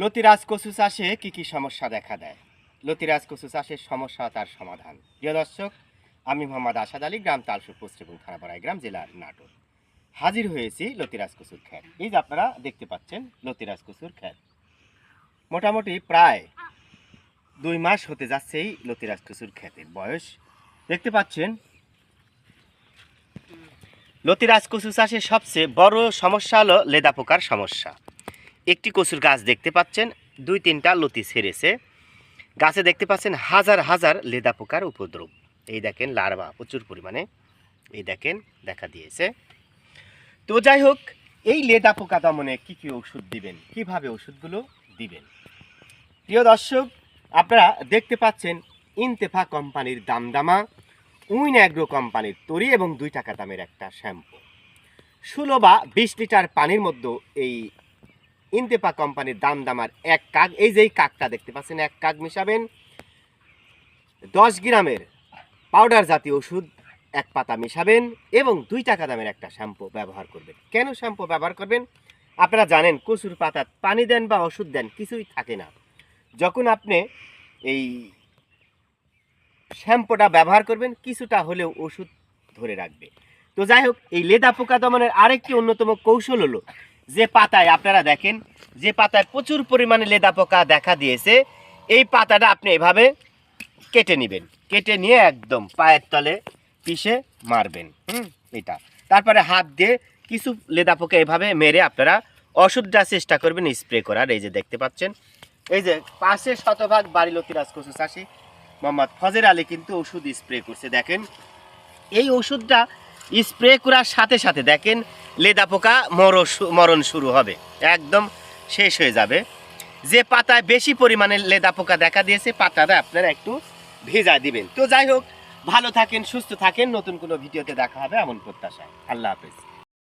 লতিরাজ কচু চাষে কি কি সমস্যা দেখা দেয়? লতিরাজ কচু চাষের সমস্যা তার সমাধান। প্রিয় দর্শক, আমি মোহাম্মদ আসাদ আলী, গ্রাম তালসুর এবং থানাপাড়ায় গ্রাম জেলার নাটোর। হাজির হয়েছি লতিরাজ কচুর খ্যাত এই যে আপনারা দেখতে পাচ্ছেন লতিরাজ কচুর খ্যাত মোটামুটি প্রায় দুই মাস হতে যাচ্ছে এই লতিরাজ কচুর খ্যাতের বয়স। দেখতে পাচ্ছেন, লতিরাজ কচু চাষের সবচেয়ে বড় সমস্যা হলো লেদা পোকার সমস্যা। একটি কচুর গাছ দেখতে পাচ্ছেন, দুই তিনটা লতি ছেড়েছে। গাছে দেখতে পাচ্ছেন হাজার হাজার লেদা পোকার উপদ্রব। এই দেখেন লার্ভা প্রচুর পরিমাণে। এই দেখেন, দেখা দিয়েছে। তো যাই হোক, এই লেদা পোকা দমনে কী কী ওষুধ দিবেন? কীভাবে ওষুধগুলো দিবেন? প্রিয় দর্শক, আপনারা দেখতে পাচ্ছেন ইনতেফা কোম্পানির দামদামা উইন অ্যাগ্রো কোম্পানির তরি এবং দুই টাকা দামের একটা শ্যাম্পু। ষোলো বা বিশ লিটার পানির মধ্যে এই ইনতেফা কোম্পানির দাম দামার এক কাক, এই যে এই কাকটা দেখতে পাচ্ছেন, এক কাক মিশাবেন। দশ গ্রামের পাউডার জাতীয় ওষুধ এক পাতা মিশাবেন এবং দুই টাকা দামের একটা শ্যাম্পু ব্যবহার করবেন। কেন শ্যাম্পু ব্যবহার করবেন? আপনারা জানেন, কচুর পাতাত পানি দেন বা ওষুধ দেন, কিছুই থাকে না। যখন আপনি এই শ্যাম্পুটা ব্যবহার করবেন, কিছুটা হলেও ওষুধ ধরে রাখবে। তো যাই হোক, এই লেদা পোকা দমনের আরেকটি অন্যতম কৌশল হলো যে পাতায় আপনারা দেখেন, যে পাতায় প্রচুর পরিমাণে লেদা পোকা দেখা দিয়েছে, এই পাতাটা আপনি এভাবে কেটে নেবেন। কেটে নিয়ে একদম পায়ের তলে পিষে মারবেন, হুম, এটা। তারপরে হাত দিয়ে কিছু লেদা পোকা এভাবে মেরে আপনারা ওষুধটা চেষ্টা করবেন, স্প্রে করার। এই যে দেখতে পাচ্ছেন, এই যে পাশে শতভাগ বাড়ি লতিরাজ কচু চাষি মোহাম্মদ ফজের আলী কিন্তু ওষুধ স্প্রে করছে। দেখেন, এই ওষুধটা স্প্রে করার সাথে সাথে দেখেন লেদা পোকা মর মরণ শুরু হবে। একদম শেষ হয়ে যাবে। যে পাতায় বেশি পরিমাণে লেদা পোকা দেখা দিয়েছে, পাতাটা আপনারা একটু ভেজা দিবেন। তো যাই হোক, ভালো থাকেন, সুস্থ থাকেন। নতুন কোনো ভিডিওতে দেখা হবে এমন প্রত্যাশায়। আল্লাহ হাফেজ।